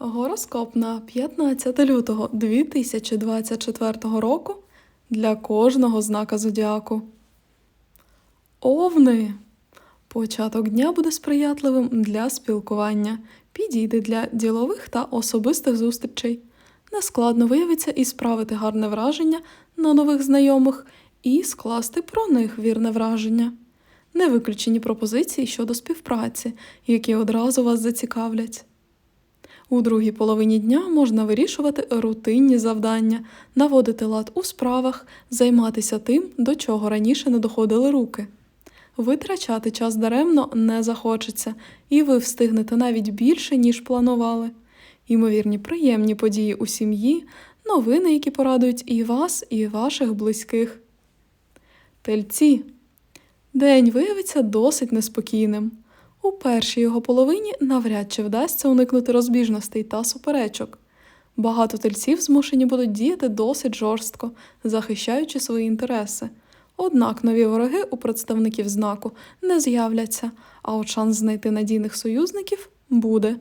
Гороскоп на 15 лютого 2024 року для кожного знака зодіаку. Овни. Початок дня буде сприятливим для спілкування, підійде для ділових та особистих зустрічей. Нескладно виявиться і справити гарне враження на нових знайомих і скласти про них вірне враження. Не виключені пропозиції щодо співпраці, які одразу вас зацікавлять. У другій половині дня можна вирішувати рутинні завдання, наводити лад у справах, займатися тим, до чого раніше не доходили руки. Витрачати час даремно не захочеться, і ви встигнете навіть більше, ніж планували. Ймовірні приємні події у сім'ї, новини, які порадують і вас, і ваших близьких. Тельці. День виявиться досить неспокійним. У першій його половині навряд чи вдасться уникнути розбіжностей та суперечок. Багато тельців змушені будуть діяти досить жорстко, захищаючи свої інтереси. Однак нові вороги у представників знаку не з'являться, а от шанс знайти надійних союзників буде.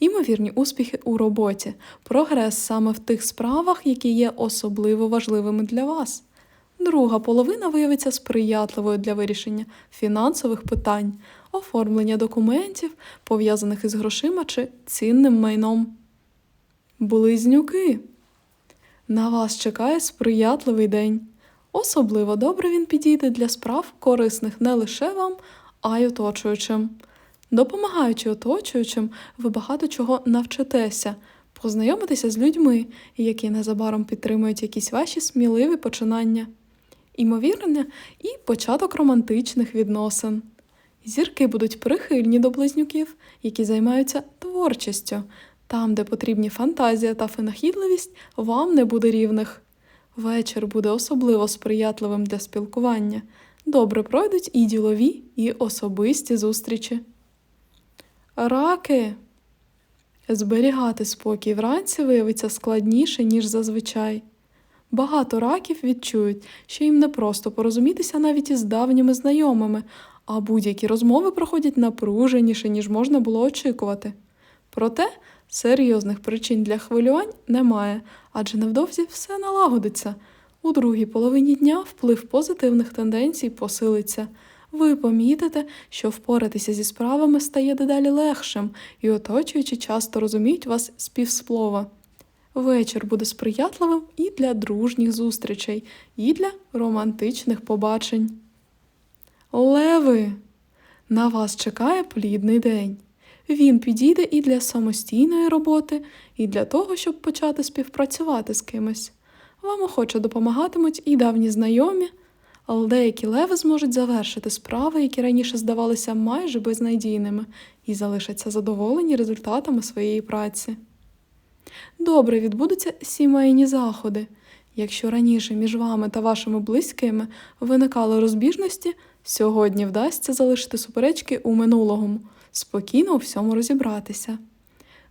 Імовірні успіхи у роботі, прогрес саме в тих справах, які є особливо важливими для вас. Друга половина виявиться сприятливою для вирішення фінансових питань, оформлення документів, пов'язаних із грошима чи цінним майном. Близнюки. На вас чекає сприятливий день. Особливо добре він підійде для справ, корисних не лише вам, а й оточуючим. Допомагаючи оточуючим, ви багато чого навчитеся, познайомитися з людьми, які незабаром підтримують якісь ваші сміливі починання, імовірне і початок романтичних відносин. Зірки будуть прихильні до близнюків, які займаються творчістю. Там, де потрібні фантазія та винахідливість, вам не буде рівних. Вечір буде особливо сприятливим для спілкування. Добре пройдуть і ділові, і особисті зустрічі. Раки. Зберігати спокій вранці виявиться складніше, ніж зазвичай. Багато раків відчують, що їм не просто порозумітися навіть із давніми знайомими, а будь-які розмови проходять напруженіше, ніж можна було очікувати. Проте серйозних причин для хвилювань немає, адже невдовзі все налагодиться. У другій половині дня вплив позитивних тенденцій посилиться. Ви помітите, що впоратися зі справами стає дедалі легшим, і оточуючи часто розуміють вас з півслова. Вечір буде сприятливим і для дружніх зустрічей, і для романтичних побачень. Леви! На вас чекає плідний день. Він підійде і для самостійної роботи, і для того, щоб почати співпрацювати з кимось. Вам охоче допомагатимуть і давні знайомі, але деякі леви зможуть завершити справи, які раніше здавалися майже безнадійними, і залишаться задоволені результатами своєї праці. Добре відбудуться сімейні заходи. Якщо раніше між вами та вашими близькими виникали розбіжності, сьогодні вдасться залишити суперечки у минулому, спокійно у всьому розібратися.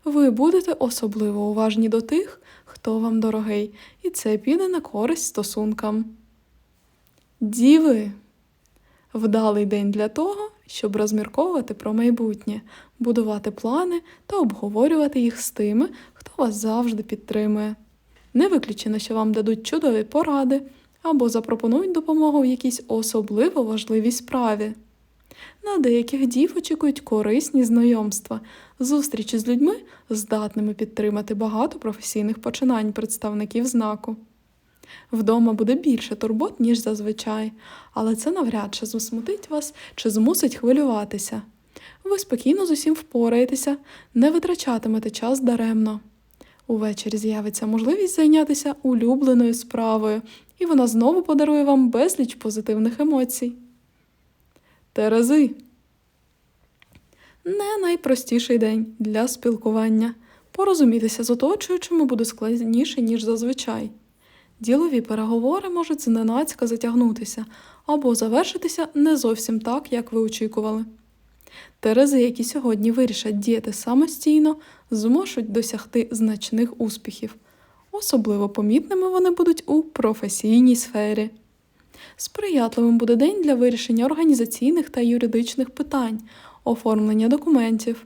Ви будете особливо уважні до тих, хто вам дорогий, і це піде на користь стосункам. Діви. Вдалий день для того, щоб розмірковувати про майбутнє, будувати плани та обговорювати їх з тими, хто вас завжди підтримує. Не виключено, що вам дадуть чудові поради або запропонують допомогу в якійсь особливо важливій справі. На деяких дів очікують корисні знайомства, зустрічі з людьми, здатними підтримати багато професійних починань представників знаку. Вдома буде більше турбот, ніж зазвичай, але це навряд чи засмутить вас чи змусить хвилюватися. Ви спокійно з усім впораєтеся, не витрачатимете час даремно. Увечері з'явиться можливість зайнятися улюбленою справою, і вона знову подарує вам безліч позитивних емоцій. Терези не найпростіший день для спілкування. Порозумітися з оточуючими буде складніше, ніж зазвичай. Ділові переговори можуть зненацька затягнутися або завершитися не зовсім так, як ви очікували. Терези, які сьогодні вирішать діяти самостійно, зможуть досягти значних успіхів. Особливо помітними вони будуть у професійній сфері. Сприятливим буде день для вирішення організаційних та юридичних питань, оформлення документів.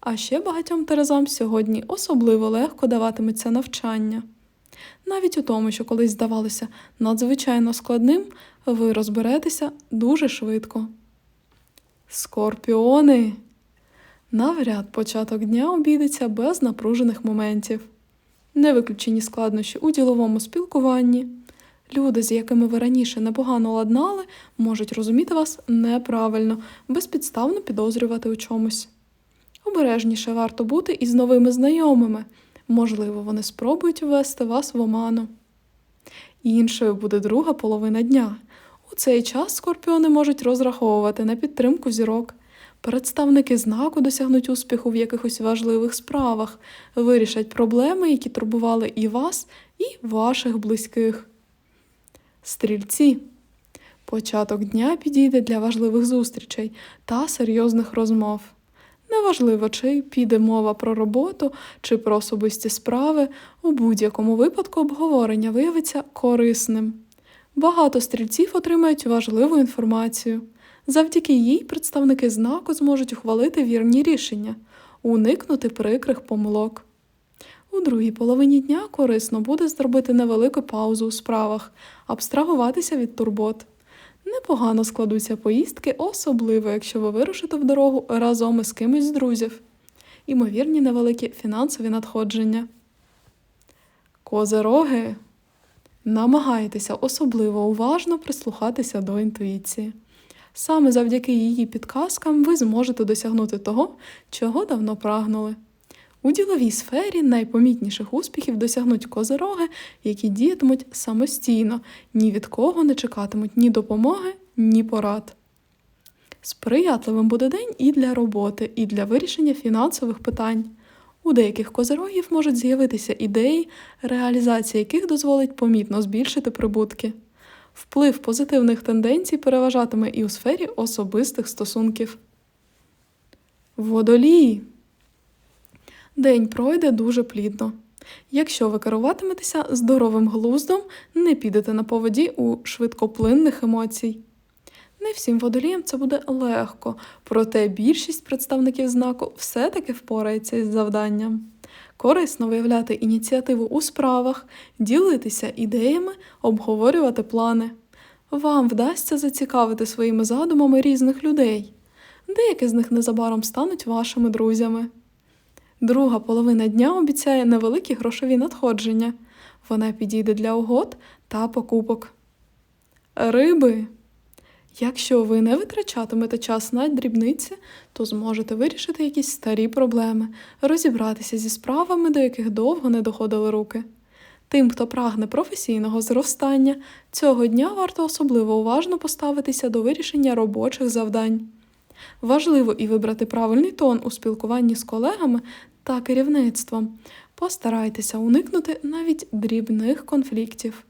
А ще багатьом терезам сьогодні особливо легко даватиметься навчання. Навіть у тому, що колись здавалося надзвичайно складним, ви розберетеся дуже швидко. Скорпіони. Навряд початок дня обійдеться без напружених моментів. Не виключені складнощі у діловому спілкуванні. Люди, з якими ви раніше непогано ладнали, можуть розуміти вас неправильно, безпідставно підозрювати у чомусь. Обережніше варто бути із новими знайомими. Можливо, вони спробують ввести вас в оману. Іншою буде друга половина дня. У цей час скорпіони можуть розраховувати на підтримку зірок. Представники знаку досягнуть успіху в якихось важливих справах, вирішать проблеми, які турбували і вас, і ваших близьких. Стрільці. Початок дня підійде для важливих зустрічей та серйозних розмов. Неважливо, чи піде мова про роботу чи про особисті справи, у будь-якому випадку обговорення виявиться корисним. Багато стрільців отримають важливу інформацію. Завдяки їй представники знаку зможуть ухвалити вірні рішення, уникнути прикрих помилок. У другій половині дня корисно буде зробити невелику паузу у справах, абстрагуватися від турбот. Непогано складуться поїздки, особливо якщо ви вирушите в дорогу разом із кимось з друзів. Імовірні невеликі фінансові надходження. Козероги. Намагайтеся особливо уважно прислухатися до інтуїції. Саме завдяки її підказкам ви зможете досягнути того, чого давно прагнули. У діловій сфері найпомітніших успіхів досягнуть козероги, які діятимуть самостійно, ні від кого не чекатимуть ні допомоги, ні порад. Сприятливим буде день і для роботи, і для вирішення фінансових питань. У деяких козерогів можуть з'явитися ідеї, реалізація яких дозволить помітно збільшити прибутки. Вплив позитивних тенденцій переважатиме і у сфері особистих стосунків. Водолій. День пройде дуже плідно. Якщо ви керуватиметеся здоровим глуздом, не підете на поводі у швидкоплинних емоцій. Не всім водоліям це буде легко, проте більшість представників знаку все-таки впорається із завданням. Корисно виявляти ініціативу у справах, ділитися ідеями, обговорювати плани. Вам вдасться зацікавити своїми задумами різних людей. Деякі з них незабаром стануть вашими друзями. Друга половина дня обіцяє невеликі грошові надходження. Вона підійде для угод та покупок. Риби. Якщо ви не витрачатимете час на дрібниці, то зможете вирішити якісь старі проблеми, розібратися зі справами, до яких довго не доходили руки. Тим, хто прагне професійного зростання, цього дня варто особливо уважно поставитися до вирішення робочих завдань. Важливо і вибрати правильний тон у спілкуванні з колегами та керівництвом. Постарайтеся уникнути навіть дрібних конфліктів.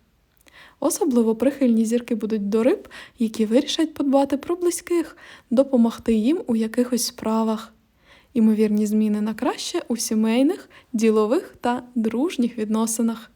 Особливо прихильні зірки будуть до риб, які вирішать подбати про близьких, допомогти їм у якихось справах. Імовірні зміни на краще у сімейних, ділових та дружніх відносинах.